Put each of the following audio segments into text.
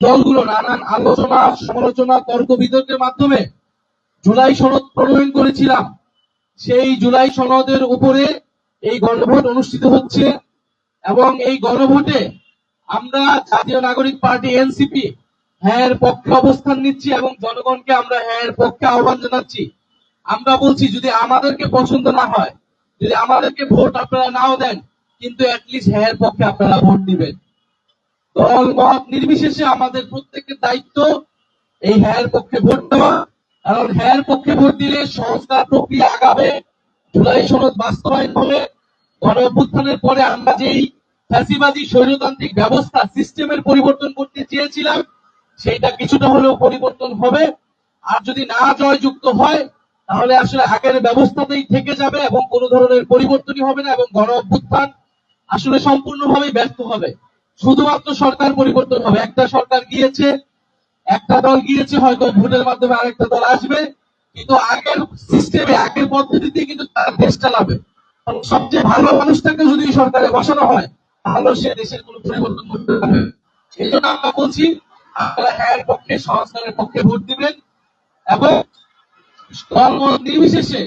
দলগুলো নানান আলোচনা, সমালোচনা তর্ক বিতর্কের মাধ্যমে জুলাই সনদ প্রণয়ন করেছিলাম। সেই জুলাই সনদের উপরে এই গণভোট অনুষ্ঠিত হচ্ছে এবং এই গণভোটে আমরা জাতীয় নাগরিক পার্টি এনসিপি হ্যাঁ পক্ষে অবস্থান নিচ্ছি এবং জনগণকে আমরা হ্যাঁ পক্ষে আহ্বান জানাচ্ছি। আমরা বলছি, যদি আমাদেরকে পছন্দ না হয়, যদি আমাদেরকে ভোট আপনারা নাও দেন, কিন্তু অ্যাটলিস্ট হ্যাঁ পক্ষে আপনারা ভোট দিবেন। দল মত নির্বিশেষে আমাদের প্রত্যেকের দায়িত্ব এই হ্যার পক্ষে ভোট দেওয়া। কারণ হ্যার পক্ষে ভোট দিলে সংস্কার প্রক্রিয়া আগাবে। জুলাই সনদ বাস্তবায়ন হবে। গণ অভ্যুত্থানের পরে আমরা যেই ফ্যাসিবাদী স্বৈরতান্ত্রিক ব্যবস্থা, সিস্টেমের পরিবর্তন করতে চেয়েছিলাম, সেইটা কিছুটা হলেও পরিবর্তন হবে। আর যদি না জয়যুক্ত হয়, তাহলে আসলে আগের ব্যবস্থাতেই থেকে যাবে এবং কোনো ধরনের পরিবর্তনই হবে না এবং গণ অভ্যুত্থান আসলে সম্পূর্ণভাবে ব্যর্থ হবে। শুধুমাত্র সরকার পরিবর্তন হবে। একটা সরকার গিয়েছে, একটা দল গিয়েছে, হয়তো ভোটের মাধ্যমে আরেকটা দল আসবে, কিন্তু আগের সিস্টেমে আগের পদ্ধতিতে কিন্তু তারা দেশ চালাবে সবচেয়ে ভালো মানুষটাকে যদি সরকারে বসানো হয়, তাহলে সে দেশের কোনো পরিবর্তন করতে পারবে সেই জন্য আমরা বলছি, আপনারা হ্যাঁ পক্ষে সংস্কারের পক্ষে ভোট দিবেন এবং ধর্ম নির্বিশেষে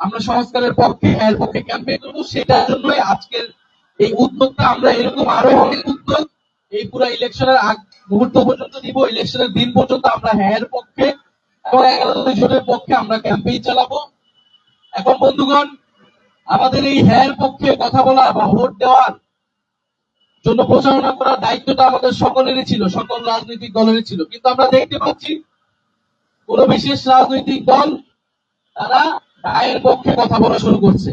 আমরা সংস্কারের পক্ষে এর পক্ষে ক্যাম্পেইন করব। সেটার জন্যই আজকের এই উদ্যোগটা আমরা এরকম আরও অনেক উদ্যোগ এই পুরো ইলেকশনের আগ মুহূর্ত পর্যন্ত দিব ইলেকশনের দিন পর্যন্ত আমরা হ্যাঁ পক্ষে এবং এগারো জনের পক্ষে আমরা ক্যাম্পেইন চালাবো। এখন বন্ধুগণ, আমাদের এই হ্যাঁ পক্ষে কথা বলা বা ভোট দেওয়ার জন্য প্রচারণা করার দায়িত্বটা আমাদের সকলেরই ছিল, সকল রাজনৈতিক দলেরই ছিল। কিন্তু আমরা দেখতে পাচ্ছি, কোন বিশেষ রাজনৈতিক দল, তারা রায়ের পক্ষে কথা বলা শুরু করছে।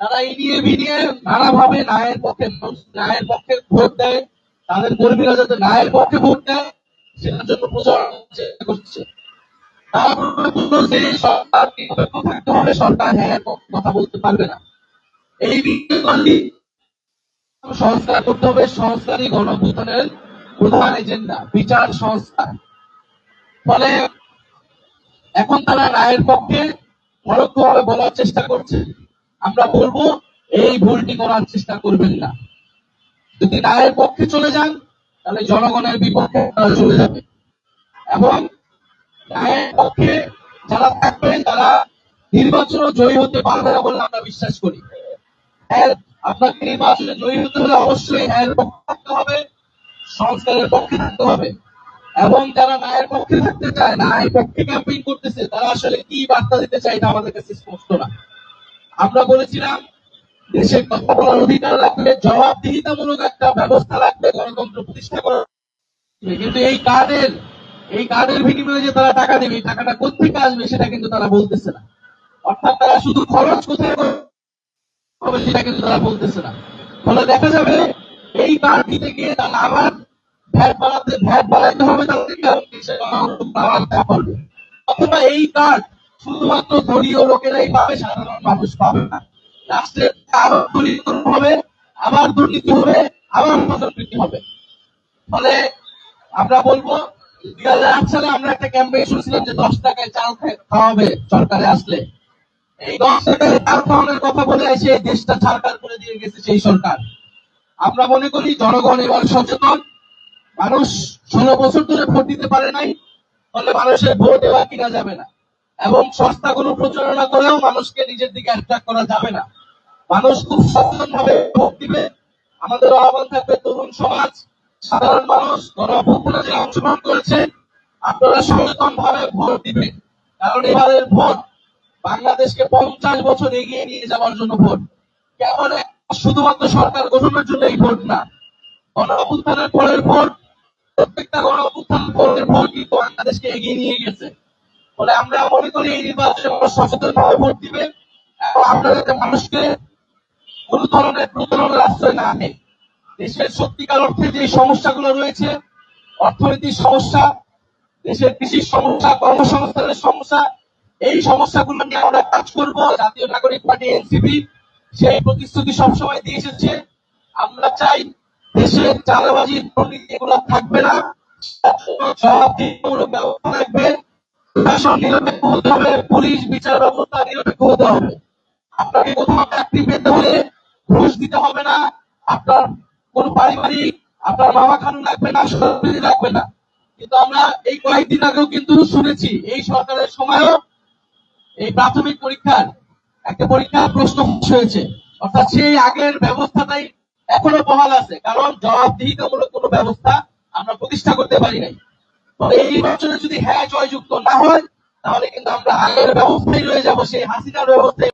তারা ইনিয়ে বিনিয়ে নানাভাবে ন্যায়ের পক্ষে ন্যায়ের পক্ষে ভোট দেয়। তাদের কর্মীরা যাতে ন্যায়ের পক্ষে ভোট দেয়, সেটার জন্য প্রচারণা করছে। হ্যাঁ কথা বলতে পারবে না। এই করতে হবে, সংস্কারই বিচার সংস্কার। ফলে এখন তারা রায়ের পক্ষে পরোক্ষভাবে বলার চেষ্টা করছে। আমরা বলব, এই ভুলটি করার চেষ্টা করবেন না। যদি রায়ের পক্ষে চলে যান, তাহলে জনগণের বিপক্ষে তারা চলে যাবে। এবং রায়ের পক্ষে যারা থাকবেন, তারা নির্বাচনও জয়ী হতে পারবে না বলে আমরা বিশ্বাস করি। হ্যাঁ আপনাকে নির্বাচনে জয়ী হতে হলে অবশ্যই হ্যাঁ পক্ষে থাকতে হবে, সংস্কারের পক্ষে থাকতে হবে। এবং যারা ন্যায়ের পক্ষে থাকতে চায় ন্যায়ের পক্ষে ক্যাম্পেইন করতেছে, তারা আসলে কি বার্তা দিতে চায় এটা আমাদের কাছে স্পষ্ট না। আমরা বলেছিলাম, দেশের কথা অধিকার লাগবে, জবাবদিহিতামূলক একটা ব্যবস্থা লাগবে, গণতন্ত্র প্রতিষ্ঠা করার। কিন্তু এই কার্ডের এই কার্ডের বিনিময়ে যে তারা টাকা দেবে টাকাটা কোথেকে আসবে সেটা কিন্তু তারা বলতেছে না। অর্থাৎ তারা শুধু খরচ কোথায় হবে সেটা কিন্তু তারা বলতেছে না। ফলে দেখা যাবে, এই কার্ড দিতে গিয়ে তারা আবার ভ্যাট বাড়াতে, ভ্যাট বাড়াইতে হবে তাদেরকে অথবা এই কার্ড শুধুমাত্র ধনীয় লোকেরাই পাবে, সাধারণ মানুষ পাবে না। রাষ্ট্রের দুর্নীতি হবে, আবার দুর্নীতি হবে, আবার হবে। ফলে আমরা বলব দুই হাজার আট সালে আমরা একটা ক্যাম্পেইন শুনছিলাম যে দশ টাকায় চাল খাওয়াবে সরকারে আসলে। এই দশ টাকায় চাল খাওয়ানোর কথা বলে এসে দেশটা ছাড়কার করে দিয়ে গেছে সেই সরকার। আমরা মনে করি জনগণ এবার সচেতন। মানুষ ষোলো বছর ধরে ভোট দিতে পারে নাই, ফলে মানুষের ভোট এবার কিনা যাবে না। এবং সংস্থাগুলো প্রচারণা করেও মানুষকে নিজের দিকে অ্যাট্রাক্ট করা যাবে না। মানুষ খুব সচেতন ভাবে ভোট দিবে। আমাদের আহ্বান থাকবে তরুণ সমাজ, সাধারণ মানুষ গণভোটে অংশগ্রহণ করেছে, আপনারা সচেতন ভাবে ভোট দিবেন। কারণ এবারের ভোট বাংলাদেশকে পঞ্চাশ বছর এগিয়ে নিয়ে যাওয়ার জন্য ভোট। কেমন শুধুমাত্র সরকার গঠনের জন্য এই ভোট না। গণ পরের ভোট, প্রত্যেকটা গণ পরের ভোট কিন্তু বাংলাদেশকে এগিয়ে নিয়ে গেছে। ফলে আমরা মনে করি এই নির্বাচনে আমরা সচেতন ভোট দিবে এবং আমরা যাতে মানুষকে কোন ধরনের প্রতারণার আশ্রয় না নেই। দেশের সত্যিকার অর্থে যে সমস্যাগুলো রয়েছে, অর্থনৈতিক সমস্যা, দেশের কৃষির সমস্যা, কর্মসংস্থানের সমস্যা, এই সমস্যাগুলো নিয়ে আমরা কাজ করব। জাতীয় নাগরিক পার্টি এনসিপি সেই প্রতিশ্রুতি সবসময় দিয়ে এসেছে। আমরা চাই দেশের চাঁদাবাজি দুর্নীতি এগুলো থাকবে না। জবাবদিহিমূলক প্রশাসন নিরপেক্ষ হতে হবে পুলিশ বিচার ব্যবস্থা নিরপেক্ষ হতে হবে আপনাকে কোথাও চাকরি পেতে হলে ঘুষ দিতে হবে না আপনার কোন পারিবারিক আপনার মামা খানু লাগবে না সরকারি লাগবে না কিন্তু আমরা এই কয়েকদিন আগেও কিন্তু শুনেছি এই সরকারের সময়ও এই প্রাথমিক পরীক্ষার একটা পরীক্ষার প্রশ্ন হয়েছে অর্থাৎ সেই আগের ব্যবস্থাটাই এখনও বহাল আছে কারণ জবাবদিহিতামূলক কোনো ব্যবস্থা আমরা প্রতিষ্ঠা করতে পারি নাই এই নির্বাচনে যদি হ্যাঁ জয়যুক্ত না হয়, তাহলে কিন্তু আমরা আগের ব্যবস্থায় রয়ে যাব, সেই হাসিনার ব্যবস্থায়।